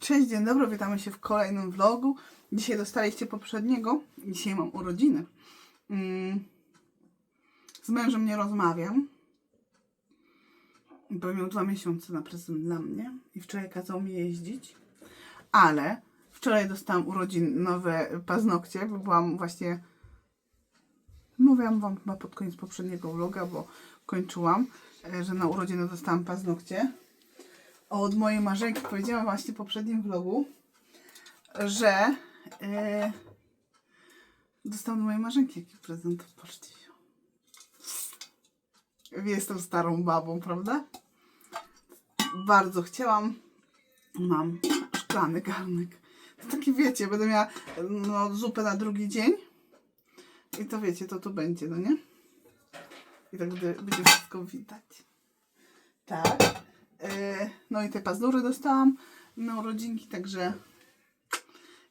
Cześć, dzień dobry, witamy się w kolejnym vlogu. Dzisiaj dostaliście poprzedniego. Dzisiaj mam urodziny. Mm. Z mężem nie rozmawiam. Bo miał dwa miesiące na prezent dla mnie i wczoraj kazał mi jeździć. Ale wczoraj dostałam urodzin nowe paznokcie, bo byłam właśnie. Mówiłam wam chyba pod koniec poprzedniego vloga, bo kończyłam, e, że na urodziny dostałam paznokcie od mojej marzenki powiedziałam właśnie w poprzednim vlogu, że e, dostałam mojej marzenki jakiś prezent. Patrzcie. Jestem starą babą, prawda? Bardzo chciałam. Mam szklany garnek. To taki wiecie, będę miała no, zupę na drugi dzień. I to wiecie, to tu będzie, no nie? I tak będzie wszystko widać. Tak. E, No i te pazdury dostałam na urodzinki, także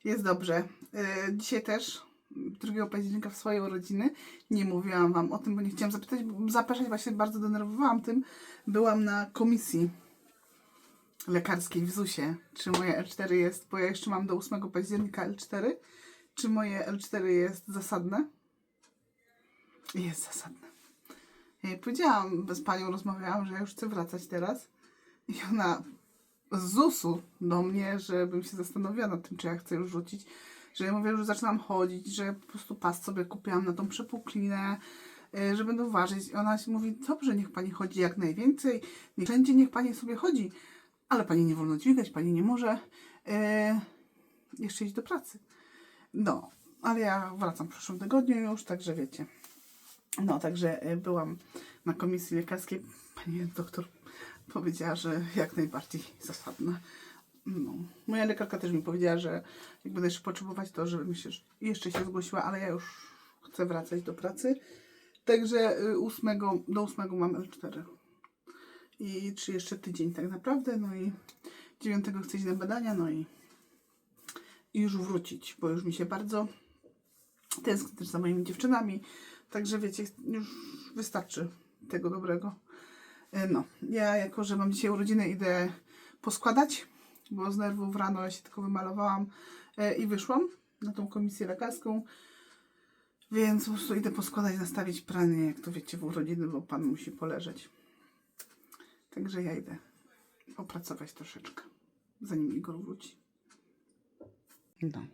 jest dobrze. E, Dzisiaj też, 2 października w swojej urodziny, nie mówiłam Wam o tym, bo nie chciałam zapytać, bo zapraszać właśnie bardzo denerwowałam tym. Byłam na komisji lekarskiej w ZUS-ie, czy moje L4 jest, bo ja jeszcze mam do 8 października L4, czy moje L4 jest zasadne? Jest zasadne. Ja jej powiedziałam, z panią rozmawiałam, że ja już chcę wracać teraz. I ona z ZUS-u do mnie, żebym się zastanowiła nad tym, czy ja chcę już rzucić. Że ja mówię, że zaczynam chodzić, że po prostu pas sobie kupiłam na tą przepuklinę, y, że będę ważyć. I ona mówi, dobrze, niech pani chodzi jak najwięcej, niech wszędzie niech pani sobie chodzi, ale pani nie wolno dźwigać, pani nie może y, jeszcze iść do pracy. No, ale ja wracam w przyszłym tygodniu już, także wiecie. No, także y, byłam na komisji lekarskiej. Pani doktor powiedziała, że jak najbardziej zasadne. No. Moja lekarka też mi powiedziała, że jak będę jeszcze potrzebować, to żebym się jeszcze się zgłosiła, ale ja już chcę wracać do pracy. Także y, 8, do 8 mam L4. I czy jeszcze tydzień tak naprawdę, no i 9 chcę iść na badania, no i, i już wrócić, bo już mi się bardzo tęsknię też za moimi dziewczynami. Także wiecie, już wystarczy tego dobrego. E, No, ja jako, że mam dzisiaj urodziny, idę poskładać, bo z nerwów rano ja się tylko wymalowałam e, i wyszłam na tą komisję lekarską. Więc po prostu idę poskładać, nastawić pranie, jak to wiecie, w urodziny, bo pan musi poleżeć. Także ja idę popracować troszeczkę, zanim Igor wróci. No.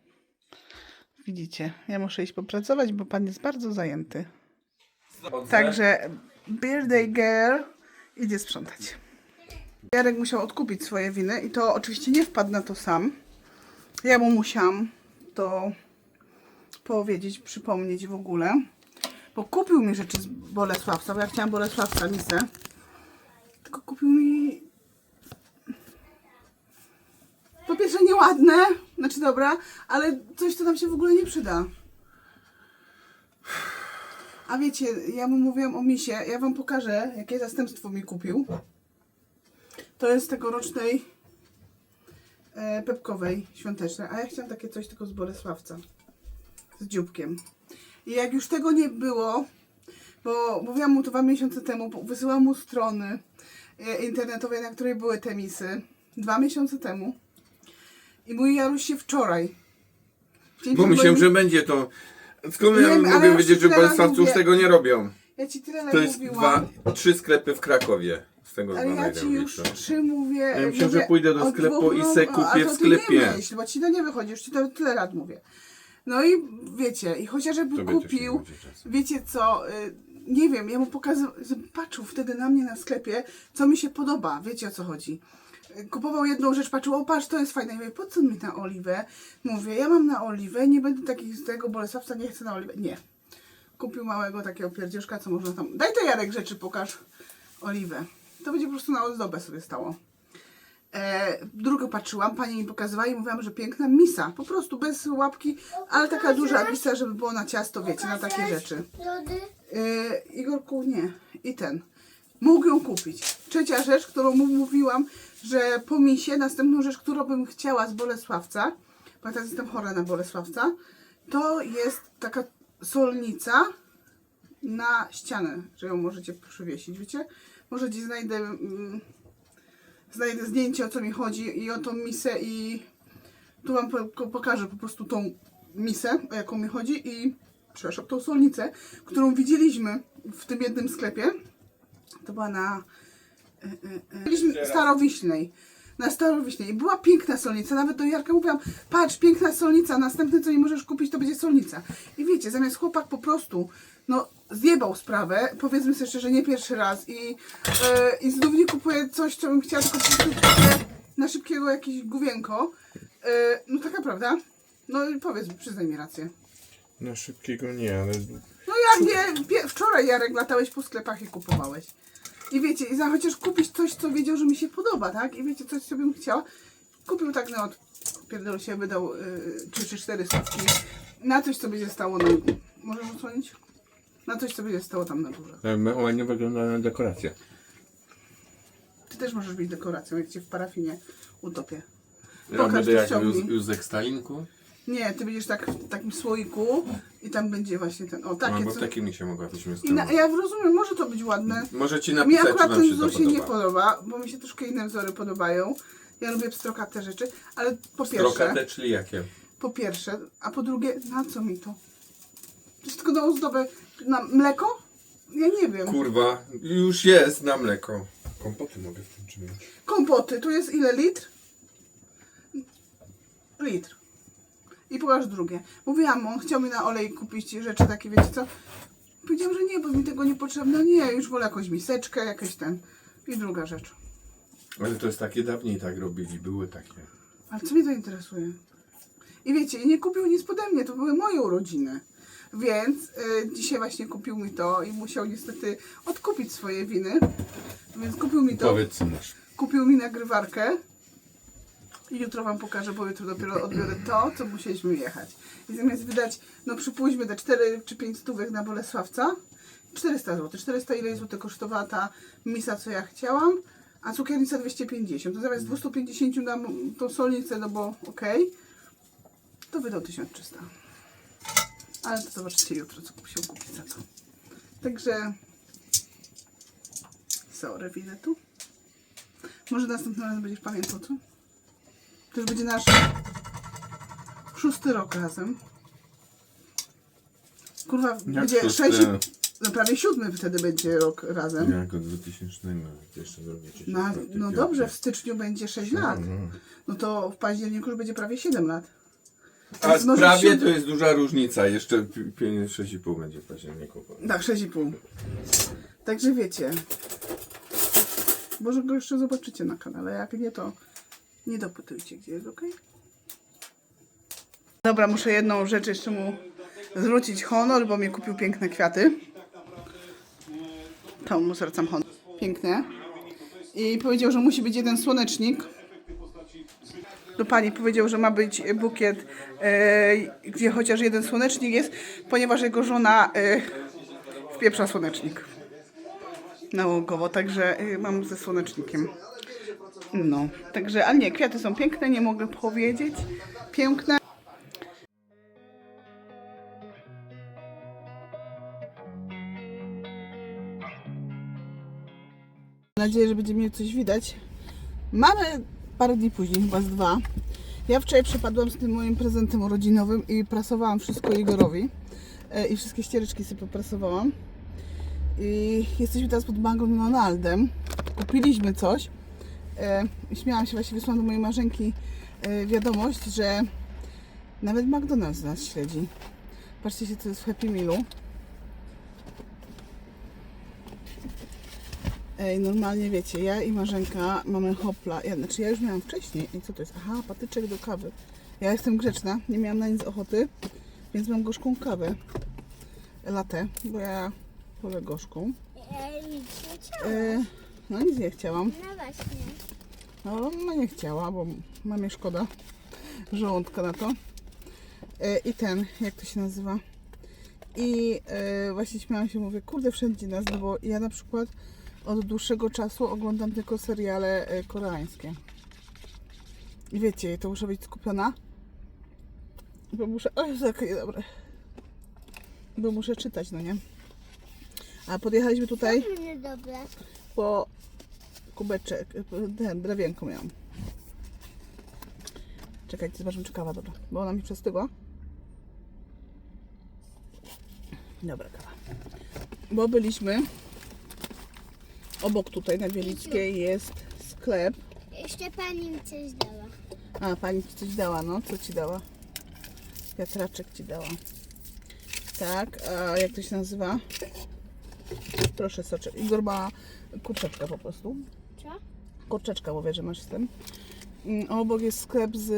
Widzicie, ja muszę iść popracować, bo pan jest bardzo zajęty. Także Birthday Girl idzie sprzątać. Jarek musiał odkupić swoje winy i to oczywiście nie wpadł na to sam. Ja mu musiałam to powiedzieć, przypomnieć w ogóle. Bo kupił mi rzeczy z Bolesławca, bo ja chciałam Bolesławca misę. Tylko kupił mi po pierwsze nieładne, znaczy dobra, ale coś, co nam się w ogóle nie przyda. A wiecie, ja mu mówiłam o misie, ja wam pokażę, jakie zastępstwo mi kupił. To jest tegorocznej e, pepkowej świątecznej, a ja chciałam takie coś tylko z Bolesławca. Z dzióbkiem. I jak już tego nie było, bo mówiłam mu to dwa miesiące temu, wysyłam mu strony e, internetowe, na której były te misy. Dwa miesiące temu. I mój Jaruś się wczoraj. Bo myślałem, że będzie to. Skąd Nie ja wiem, ale mogę ja wiedzieć, że Bolesławcy już mówię- tego nie robią? Ja ci tyle To jest mówiłam. dwa, trzy sklepy w Krakowie. Z tego Ale ja ci już trzy mówię. Ja mówię że pójdę do sklepu dwóch i no- se a kupię to w ty nie sklepie. myśl, bo ci to nie wychodzi, już ci to tyle lat mówię. No i wiecie, i chociażby Tobie też nie kupił, czasem. wiecie co, y, nie wiem, ja mu pokazywałam, patrzył wtedy na mnie na sklepie, co mi się podoba, wiecie o co chodzi. Kupował jedną rzecz, patrzył, o patrz, to jest fajne. Ja mówię, po co mi na oliwę? Mówię, ja mam na oliwę, nie będę takich z tego Bolesławca, nie chcę na oliwę. Nie. Kupił małego takiego pierdziuszka, co można tam... Daj to Jarek rzeczy, pokaż oliwę. To będzie po prostu na ozdobę sobie stało. E, drugą patrzyłam, pani mi pokazywała i mówiłam, że piękna misa. Po prostu bez łapki, ale taka duża misa, żeby było na ciasto, wiecie, na takie rzeczy. E, Igorku, nie. I ten. Mógł ją kupić. Trzecia rzecz, którą mu mówiłam, że po misie, następną rzecz, którą bym chciała z Bolesławca, bo teraz jestem chora na Bolesławca, to jest taka solnica na ścianę, że ją możecie przywiesić, wiecie? Może gdzieś znajdę mm, znajdę zdjęcie o co mi chodzi i o tą misę i tu wam po, pokażę po prostu tą misę, o jaką mi chodzi i przepraszam, tą solnicę, którą widzieliśmy w tym jednym sklepie. To była na Byliśmy Starowiśnej. Na Starowiśnej. I była piękna solnica. Nawet do Jarka mówiłam, patrz, piękna solnica, następne co nie możesz kupić, to będzie solnica. I wiecie, zamiast chłopak po prostu, no, zjebał sprawę, powiedzmy sobie szczerze, nie pierwszy raz i, e, i znów nie kupuję coś, co bym chciała, tylko po prostu kupuję na szybkiego jakieś główienko. E, no taka prawda. No i powiedz, przyznaj mi rację. Na szybkiego nie, ale No jak nie, wczoraj Jarek latałeś po sklepach i kupowałeś. I wiecie, i za chociaż kupić coś, co wiedział, że mi się podoba, tak? I wiecie, coś, co bym chciała. Kupił tak na od... Pierdol się, wydał yy, 3 czy 4 stawki. Na coś, co będzie stało na... Możesz odsłonić? Na coś, co będzie stało tam na górze. ładnie wygląda na dekorację. Ty też możesz być dekoracją, jak cię w parafinie utopię. Ja Pokaż, będę to jak ściągnij. Józ- Józek Stalinku. Nie, ty będziesz tak w takim słoiku i tam będzie właśnie ten... O, No, takie bo co... taki mi się mogłabyśmy I na, ja rozumiem, może to być ładne. Może ci Mi napisać, czy akurat ten się wzór to się nie podoba. bo mi się troszkę inne wzory podobają. Ja lubię pstrokate rzeczy, ale po pierwsze, Strokate, czyli jakie? po pierwsze, a po drugie, na co mi to? To jest tylko na ozdobę, na mleko? Ja nie wiem. Kurwa, już jest na mleko. Kompoty mogę w tym trzymać. Kompoty, tu jest ile litr? Litr. I pokaż drugie. Mówiłam, on chciał mi na olej kupić rzeczy takie, wiecie co? Powiedziałam, że nie, bo mi tego nie potrzebne. Nie, już wolę jakąś miseczkę, jakieś ten. I druga rzecz. Ale to jest takie dawniej tak robili, były takie. Ale co mnie to interesuje? I wiecie, nie kupił nic pode mnie, to były moje urodziny. Więc y, dzisiaj właśnie kupił mi to i musiał niestety odkupić swoje winy. Więc kupił mi to, Powiedz co masz. kupił mi nagrywarkę. I jutro wam pokażę, bo jutro dopiero odbiorę to, co musieliśmy jechać. I zamiast wydać, no przypuśćmy te 4 czy 5 stówek na Bolesławca, 400 zł. 400 ile zł kosztowała ta misa, co ja chciałam, a cukiernica 250. To zamiast 250 na tą solnicę, no bo okej, to wydał 1300. Ale to zobaczycie jutro, co musiał kupić za to. Także sorry, widzę tu. Może następnym razem będziesz pamiętał, co? To już będzie nasz szósty rok razem. Kurwa, będzie sześć, no prawie siódmy wtedy będzie rok razem. Jak od 2000 jeszcze zrobię ci No, no dobrze, w styczniu będzie 6 lat. No to w październiku już będzie prawie 7 lat. A Więc może prawie to jest duża różnica. Jeszcze pi- pi- 6,5 będzie w październiku. Tak, 6,5. Także wiecie. Może go jeszcze zobaczycie na kanale. Jak nie, to nie dopytujcie, gdzie jest, ok? Dobra, muszę jedną rzecz jeszcze mu zwrócić honor, bo mi kupił piękne kwiaty. To mu zwracam honor. Piękne. I powiedział, że musi być jeden słonecznik. Do pani powiedział, że ma być bukiet, e, gdzie chociaż jeden słonecznik jest, ponieważ jego żona e, wpieprza słonecznik nałogowo, także y, mam ze słonecznikiem. No, także, ale nie, kwiaty są piękne, nie mogę powiedzieć. Piękne. Mam nadzieję, że będzie mnie coś widać. Mamy parę dni później, chyba z dwa. Ja wczoraj przepadłam z tym moim prezentem urodzinowym i prasowałam wszystko Igorowi. E, I wszystkie ściereczki sobie poprasowałam. I jesteśmy teraz pod McDonaldem. Kupiliśmy coś. E, śmiałam się, właśnie wysłałam do mojej marzenki e, wiadomość, że nawet McDonald's nas śledzi. Patrzcie się, co jest w Happy Mealu. Ej, normalnie wiecie, ja i Marzenka mamy hopla. Ja, znaczy ja już miałam wcześniej. I co to jest? Aha, patyczek do kawy. Ja jestem grzeczna, nie miałam na nic ochoty, więc mam gorzką kawę. Latę, bo ja wolę gorzką. Ej, nic nie chciałam. No nic nie chciałam. No właśnie. No, no nie chciała, bo mamie szkoda żołądka na to. E, I ten, jak to się nazywa? I e, właśnie śmiałam się, mówię, kurde, wszędzie nas, no bo ja na przykład od dłuższego czasu oglądam tylko seriale e, koreańskie. I wiecie, to muszę być skupiona. Bo muszę. O Jezu, jakie niedobre. Bo muszę czytać, no nie? A podjechaliśmy tutaj Nie dobre. Bo kubeczek, ten, drewienko miałam. Czekajcie, zobaczymy czy kawa dobra, bo ona mi przestygła. Dobra kawa. Bo byliśmy obok tutaj na Bielickiej jest sklep. Jeszcze pani mi coś dała. A, pani ci coś dała, no? Co ci dała? Wiatraczek ci dała. Tak, a jak to się nazywa? Proszę soczek. Igor ma kurczeczkę po prostu. Co? Kurczeczka, bo wie, że masz z tym. Mm, a Obok jest sklep z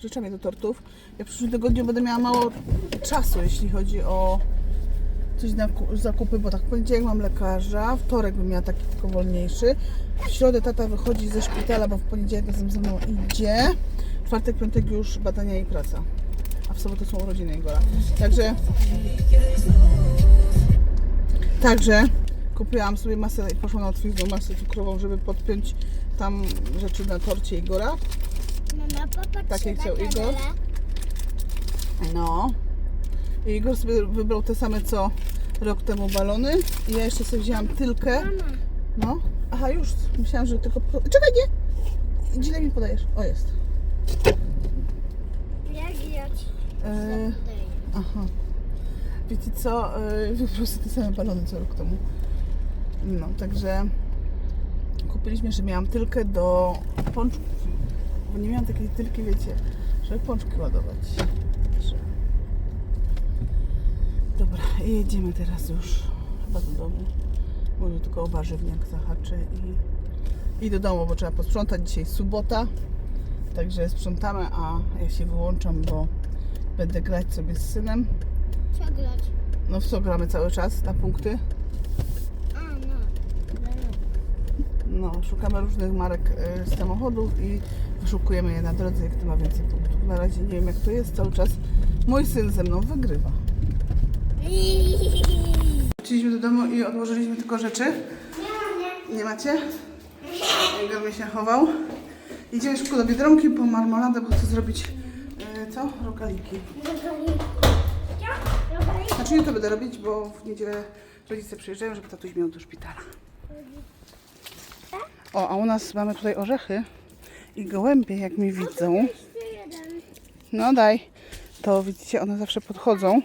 rzeczami do tortów. Ja w przyszłym tygodniu będę miała mało czasu, jeśli chodzi o coś na ku- zakupy, bo tak w poniedziałek mam lekarza, wtorek bym miała taki tylko wolniejszy. W środę tata wychodzi ze szpitala, bo w poniedziałek razem ze mną idzie. Czwartek, piątek już badania i praca. A w sobotę są urodziny Igora. Także Także kupiłam sobie masę i poszłam na otwierdzą masę cukrową, żeby podpiąć tam rzeczy na torcie Igora. Mama, popatrz Takie chciał. Igor? No. I Igor sobie wybrał te same co rok temu balony. I ja jeszcze sobie wzięłam tylkę. Mama, No. Aha, już. Myślałam, że tylko... po- Czekaj, nie! Źle mi podajesz. O, jest. jak ja ci daję. aha. Wiecie co? Yy, wybrał sobie te same balony co rok temu. No, także kupiliśmy, że miałam tylkę do pączków. Bo nie miałam takiej tylki, wiecie, żeby pączki ładować. Także... Dobra, i jedziemy teraz już chyba do domu. Może tylko o warzywniak zahaczę i, i do domu, bo trzeba posprzątać. Dzisiaj sobota, także sprzątamy, a ja się wyłączam, bo będę grać sobie z synem. Co grać? No w co gramy cały czas na punkty? A, no. Dobra. No, szukamy różnych marek y, samochodów i wyszukujemy je na drodze, jak to ma więcej punktów. Na razie nie wiem jak to jest, cały czas mój syn ze mną wygrywa. Wróciliśmy do domu i odłożyliśmy tylko rzeczy. Nie macie? Igor mi się chował. Idziemy szybko do Biedronki po marmoladę, bo chcę zrobić y, co? Rogaliki. Znaczy nie to będę robić, bo w niedzielę rodzice przyjeżdżają, żeby tatuś miał do szpitala. O, a u nas mamy tutaj orzechy i gołębie, jak mi widzą. No daj. To widzicie, one zawsze podchodzą,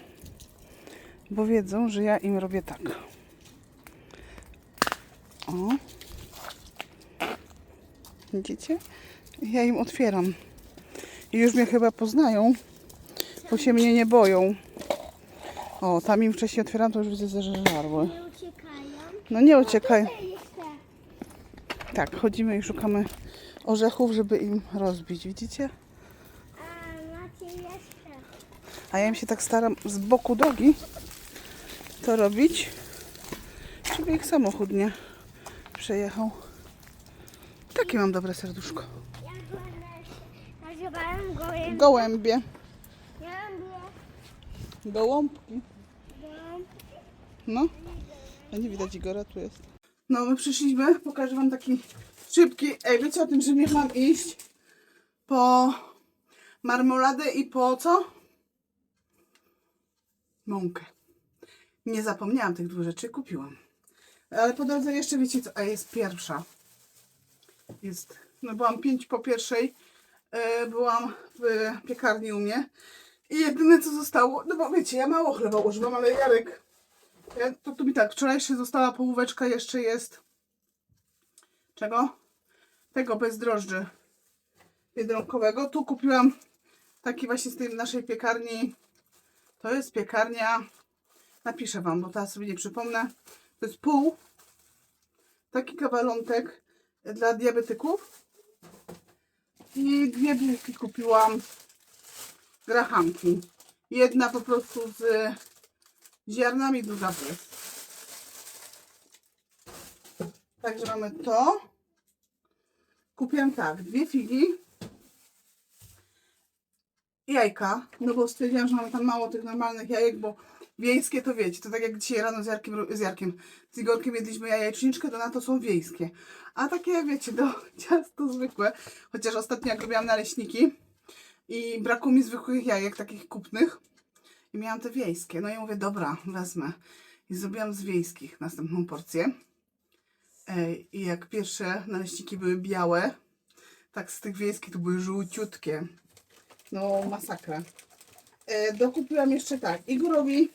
bo wiedzą, że ja im robię tak. O. Widzicie? Ja im otwieram. I już mnie chyba poznają, bo się mnie nie boją. O, tam im wcześniej otwieram, to już widzę, że żarły. Nie uciekają. No nie uciekaj. Tak, chodzimy i szukamy orzechów, żeby im rozbić, widzicie? A, ja im się tak staram z boku drogi to robić, żeby ich samochód nie przejechał. Takie mam dobre serduszko. Gołębie, gołąbki. No, a nie widać Igora, tu jest. No, my przyszliśmy, pokażę wam taki szybki. Ej, wiecie o tym, że nie mam iść po marmoladę i po co? Mąkę. Nie zapomniałam tych dwóch rzeczy, kupiłam. Ale po drodze jeszcze wiecie co, a jest pierwsza. Jest, no byłam pięć po pierwszej, e, byłam w piekarni u mnie i jedyne co zostało, no bo wiecie, ja mało chleba używam, ale Jarek to tu mi tak, wczoraj jeszcze została połóweczka, jeszcze jest czego? Tego bez drożdży biedronkowego. Tu kupiłam taki właśnie z tej naszej piekarni. To jest piekarnia, napiszę Wam, bo teraz sobie nie przypomnę. To jest pół, taki kawalątek dla diabetyków. I dwie bułki kupiłam grachanki. Jedna po prostu z ziarnami, druga bez. Także mamy to. Kupiłam tak, dwie figi. Jajka, no bo stwierdziłam, że mamy tam mało tych normalnych jajek, bo wiejskie to wiecie, to tak jak dzisiaj rano z Jarkiem, z Jarkiem, z Igorkiem jedliśmy jajeczniczkę, to na to są wiejskie. A takie wiecie, do ciasto zwykłe, chociaż ostatnio jak robiłam naleśniki i brakło mi zwykłych jajek, takich kupnych, i miałam te wiejskie. No i mówię, dobra, wezmę. I zrobiłam z wiejskich następną porcję. Ej, I jak pierwsze naleśniki były białe, tak z tych wiejskich to były żółciutkie. No, masakra. E, dokupiłam jeszcze tak, Igorowi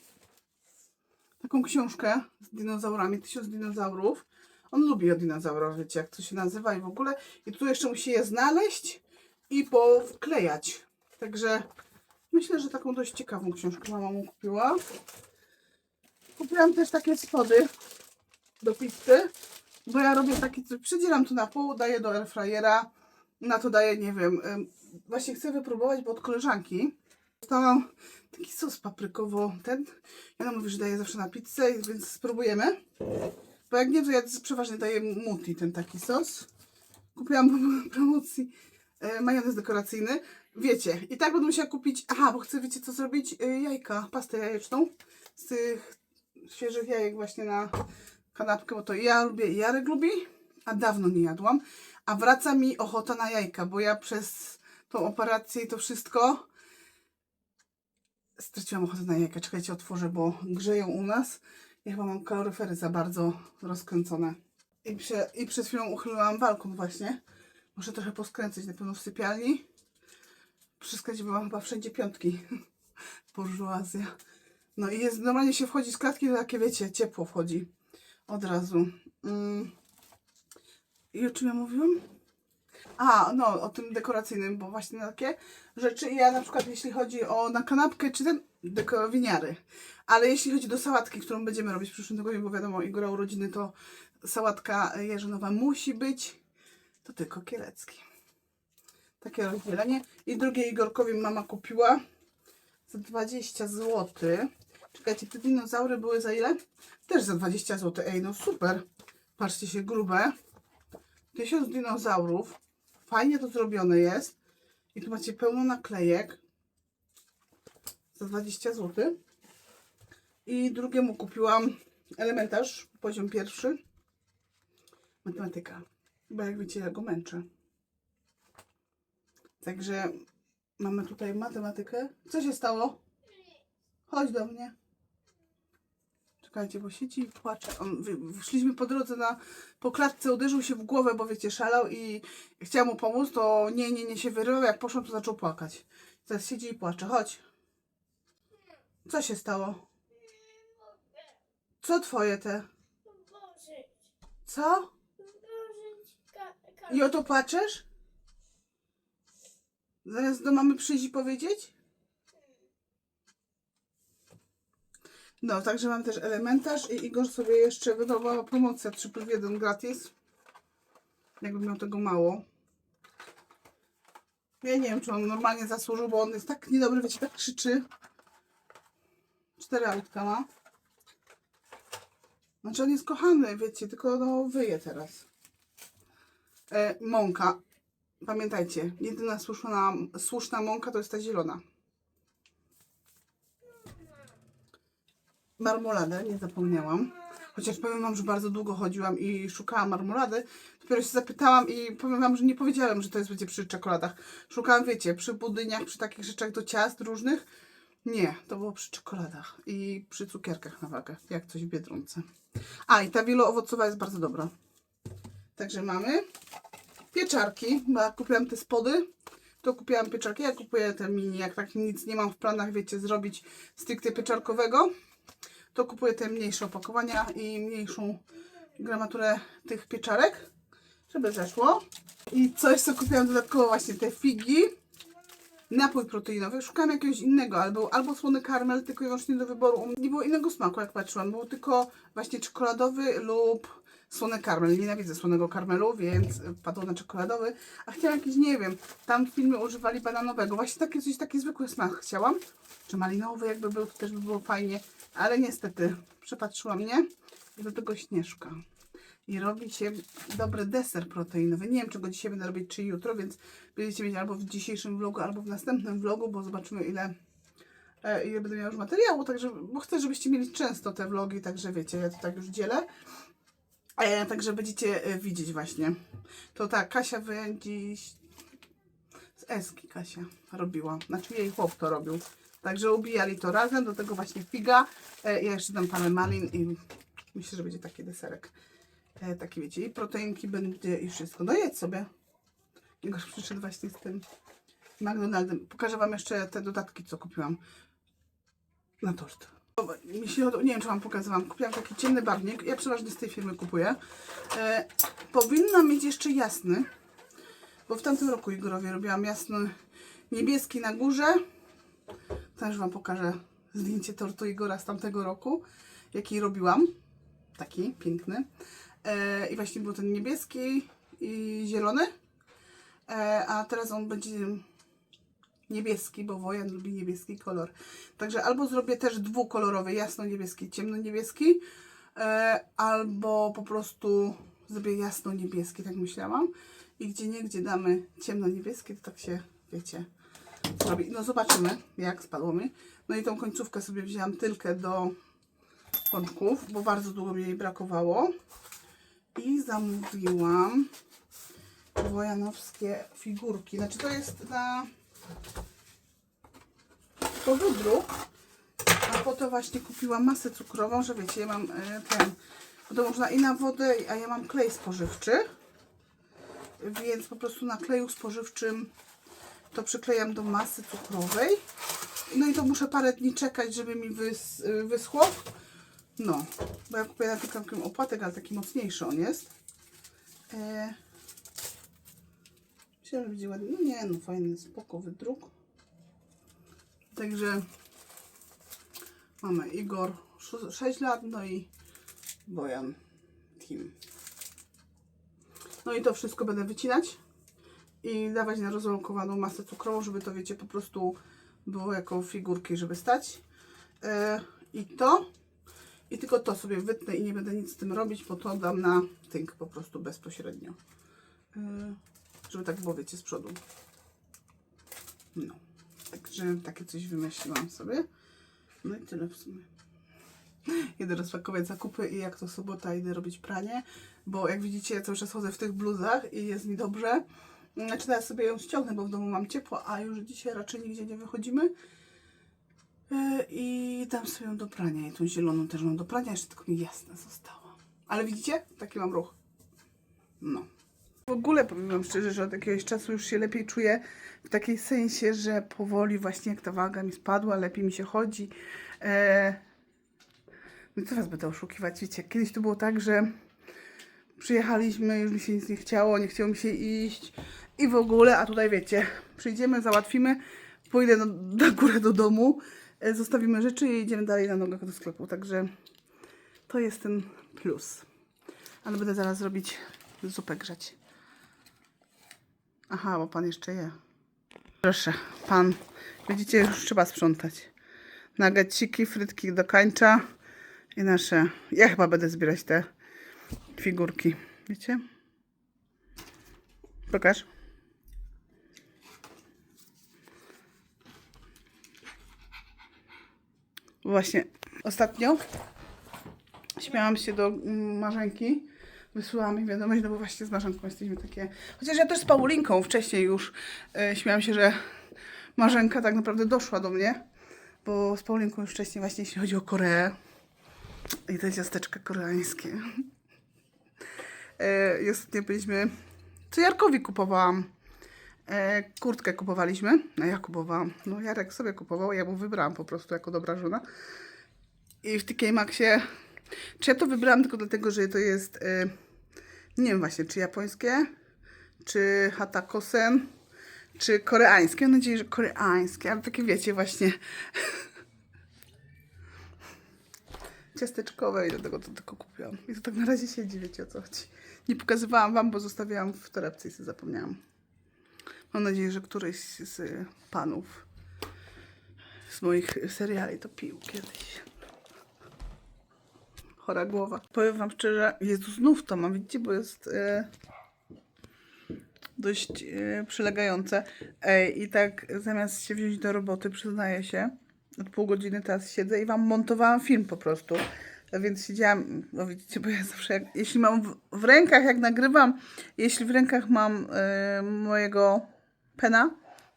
taką książkę z dinozaurami, tysiąc dinozaurów. On lubi o dinozaurach, wiecie, jak to się nazywa i w ogóle. I tu jeszcze musi je znaleźć i powklejać. Także myślę, że taką dość ciekawą książkę mama mu kupiła. Kupiłam też takie spody do pizzy, bo ja robię taki, przydzielam tu na pół, daję do airfryera, na to daję, nie wiem, właśnie chcę wypróbować, bo od koleżanki dostałam taki sos paprykowo, ten, ja ona mówi, że daje zawsze na pizzę, więc spróbujemy, bo jak nie, to ja przeważnie daję muti ten taki sos. Kupiłam po promocji e, majonez dekoracyjny, wiecie, i tak będę musiała kupić, aha, bo chcę, wiecie co zrobić, e, jajka, pastę jajeczną z tych świeżych jajek właśnie na kanapkę, bo to ja lubię Jarek lubi, a dawno nie jadłam. A wraca mi ochota na jajka, bo ja przez tą operację i to wszystko straciłam ochotę na jajka. Czekajcie, otworzę, bo grzeją u nas. Ja chyba mam kaloryfery za bardzo rozkręcone. I, prze, I przed chwilą uchyliłam balkon właśnie. Muszę trochę poskręcać na pewno w sypialni. Mam chyba wszędzie piątki. Burżuazja. No i jest, normalnie się wchodzi z klatki, to takie wiecie, ciepło wchodzi. Od razu. Mm. I o czym ja mówiłam? A, no, o tym dekoracyjnym, bo właśnie takie rzeczy ja na przykład jeśli chodzi o na kanapkę czy ten dekorowiniary, ale jeśli chodzi do sałatki, którą będziemy robić w przyszłym tygodniu, bo wiadomo, Igora urodziny to sałatka jarzynowa musi być, to tylko kielecki. Takie rozdzielenie. I drugie Igorkowi mama kupiła za 20 zł. Czekajcie, te dinozaury były za ile? Też za 20 zł. Ej, no super. Patrzcie się, grube. Tysiąc dinozaurów. Fajnie to zrobione jest. I tu macie pełno naklejek. Za 20 zł. I drugiemu kupiłam elementarz, poziom pierwszy. Matematyka. Bo jak wiecie, ja go męczę. Także mamy tutaj matematykę. Co się stało? Chodź do mnie. Czekajcie, bo siedzi i płacze. On, szliśmy po drodze na, po klatce, uderzył się w głowę, bo wiecie, szalał i chciałam mu pomóc, to nie, nie, nie się wyrywał. Jak poszłam, to zaczął płakać. Teraz siedzi i płacze. Chodź. Co się stało? Co twoje te? Co? I o to płaczesz? Zamiast do mamy przyjść i powiedzieć? No, także mam też elementarz i Igor sobie jeszcze wydawała promocja 3 plus 1 gratis. Jakby miał tego mało. Ja nie wiem, czy on normalnie zasłużył, bo on jest tak niedobry, wiecie, tak krzyczy. Cztery autka ma. Znaczy on jest kochany, wiecie, tylko no wyje teraz. E, mąka. Pamiętajcie, jedyna słuszna, słuszna mąka to jest ta zielona. Marmoladę, nie zapomniałam. Chociaż powiem Wam, że bardzo długo chodziłam i szukałam marmolady. Dopiero się zapytałam i powiem Wam, że nie powiedziałem, że to jest wiecie, przy czekoladach. Szukałam, wiecie, przy budyniach, przy takich rzeczach do ciast różnych. Nie, to było przy czekoladach i przy cukierkach na wagę, jak coś w Biedronce. A, i ta wieloowocowa jest bardzo dobra. Także mamy pieczarki, bo ja kupiłam te spody, to kupiłam pieczarki. Ja kupuję te mini, jak tak nic nie mam w planach, wiecie, zrobić stricte pieczarkowego, to kupuję te mniejsze opakowania i mniejszą gramaturę tych pieczarek, żeby zeszło. I coś, co kupiłam dodatkowo, właśnie te figi, napój proteinowy. Szukałam jakiegoś innego, ale był albo słony karmel, tylko i wyłącznie do wyboru. Nie było innego smaku, jak patrzyłam. Był tylko właśnie czekoladowy lub słony karmel. Nienawidzę słonego karmelu, więc padło na czekoladowy. A chciałam jakiś, nie wiem, tam w filmie używali bananowego. Właśnie takie coś, taki zwykły smak chciałam. Czy malinowy jakby był, to też by było fajnie. Ale niestety przepatrzyła mnie i do tego śnieżka. I robi się dobry deser proteinowy. Nie wiem, czego dzisiaj będę robić, czy jutro, więc będziecie mieć albo w dzisiejszym vlogu, albo w następnym vlogu, bo zobaczymy ile, e, ile będę miała już materiału, także, bo chcę, żebyście mieli często te vlogi, także wiecie, ja to tak już dzielę. E, także będziecie e, widzieć właśnie. To tak, Kasia wy dziś z Eski Kasia robiła, znaczy jej chłop to robił. Także ubijali to razem, do tego właśnie figa. E, ja jeszcze dam parę malin i myślę, że będzie taki deserek. E, takie wiecie, i proteinki będzie i wszystko. No jedz sobie. Igor przyszedł właśnie z tym McDonaldem. Pokażę Wam jeszcze te dodatki, co kupiłam na tort. Nie wiem, czy Wam pokazywałam, kupiłam taki ciemny barwnik. Ja przeważnie z tej firmy kupuję. E, powinna mieć jeszcze jasny, bo w tamtym roku Igorowi robiłam jasny niebieski na górze. Też Wam pokażę zdjęcie tortu Igora z tamtego roku, jaki robiłam. Taki piękny. E, I właśnie był ten niebieski i zielony. E, a teraz on będzie niebieski, bo Wojan lubi niebieski kolor. Także albo zrobię też dwukolorowy, jasno-niebieski, ciemno-niebieski, e, albo po prostu zrobię jasno-niebieski, tak myślałam. I gdzie nie, gdzie damy ciemno-niebieski, to tak się, wiecie, zrobi. No zobaczymy, jak spadło mi. No i tą końcówkę sobie wzięłam tylko do pączków, bo bardzo długo mi jej brakowało. I zamówiłam wojanowskie figurki. Znaczy to jest na po wydruk, a po to właśnie kupiłam masę cukrową, że wiecie, ja mam e, ten, bo to można i na wodę, a ja mam klej spożywczy, więc po prostu na kleju spożywczym to przyklejam do masy cukrowej. No i to muszę parę dni czekać, żeby mi wys, y, wyschło. No, bo ja kupię taki opłatek, ale taki mocniejszy on jest. E, że będzie ładny. No nie, no fajny, spoko wydruk. Także mamy Igor 6 lat, no i Bojan Team. No i to wszystko będę wycinać i dawać na rozłąkowaną masę cukrową, żeby to wiecie po prostu było jako figurki, żeby stać. E, I to i tylko to sobie wytnę i nie będę nic z tym robić, bo to dam na tynk po prostu bezpośrednio. E, żeby tak było, wiecie, z przodu. No. Także takie coś wymyśliłam sobie. No i tyle w sumie. Idę rozpakować zakupy i jak to sobota idę robić pranie, bo jak widzicie ja cały czas chodzę w tych bluzach i jest mi dobrze. Znaczy teraz sobie ją ściągnę, bo w domu mam ciepło, a już dzisiaj raczej nigdzie nie wychodzimy. Yy, I dam sobie ją do prania. I tą zieloną też mam do prania, jeszcze tylko mi jasna została. Ale widzicie? Taki mam ruch. No. W ogóle powiem Wam szczerze, że od jakiegoś czasu już się lepiej czuję w takiej sensie, że powoli właśnie jak ta waga mi spadła, lepiej mi się chodzi. E... No co Was będę oszukiwać, wiecie, kiedyś to było tak, że przyjechaliśmy, już mi się nic nie chciało, nie chciało mi się iść i w ogóle, a tutaj wiecie, przyjdziemy, załatwimy, pójdę na, na górę do domu, e, zostawimy rzeczy i idziemy dalej na nogach do sklepu, także to jest ten plus. Ale będę zaraz robić zupę grzać. Aha, bo pan jeszcze je. Proszę, pan. Widzicie, już trzeba sprzątać. Nageciki, frytki do kańcza i nasze. Ja chyba będę zbierać te figurki. Wiecie? Pokaż. Właśnie ostatnio śmiałam się do mm, Marzenki. Wysłałam jej wiadomość, no bo właśnie z Marzenką jesteśmy takie... Chociaż ja też z Paulinką wcześniej już e, śmiałam się, że Marzenka tak naprawdę doszła do mnie. Bo z Paulinką już wcześniej właśnie jeśli chodzi o Koreę i te ciasteczka koreańskie. E, I ostatnio byliśmy... Co Jarkowi kupowałam? E, kurtkę kupowaliśmy. No ja kupowałam. No Jarek sobie kupował, ja mu wybrałam po prostu jako dobra żona. I w TK Maxie... Czy ja to wybrałam tylko dlatego, że to jest... E, nie wiem właśnie, czy japońskie, czy hatakosen, czy koreańskie. Mam nadzieję, że koreańskie, ale takie wiecie właśnie... ciasteczkowe i do tego to tylko kupiłam. I to tak na razie siedzi, wiecie o co chodzi. Nie pokazywałam wam, bo zostawiałam w torebce i sobie zapomniałam. Mam nadzieję, że któryś z panów z moich seriali to pił kiedyś. Chora głowa. Powiem wam szczerze, Jezu, znów to mam, widzicie, bo jest e, dość e, przylegające. I tak zamiast się wziąć do roboty, przyznaję się, od pół godziny teraz siedzę i wam montowałam film po prostu. Więc siedziałam, no widzicie, bo ja zawsze, jak, jeśli mam w, w rękach, jak nagrywam, jeśli w rękach mam e, mojego pena,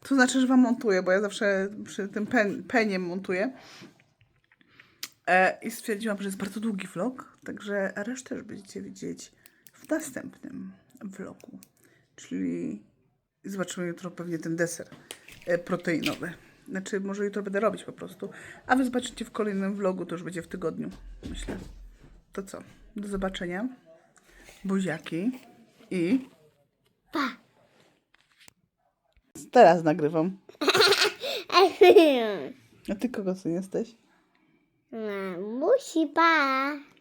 to znaczy, że wam montuję, bo ja zawsze przy tym pen, peniem montuję. E, I stwierdziłam, że jest bardzo długi vlog, także resztę już będziecie widzieć w następnym vlogu. Czyli zobaczymy jutro pewnie ten deser e, proteinowy. Znaczy, może jutro będę robić po prostu. A wy zobaczycie w kolejnym vlogu, to już będzie w tygodniu, myślę. To co? Do zobaczenia. Buziaki. I... Pa! Teraz nagrywam. A ty kogo syn jesteś? Mamusi, pa.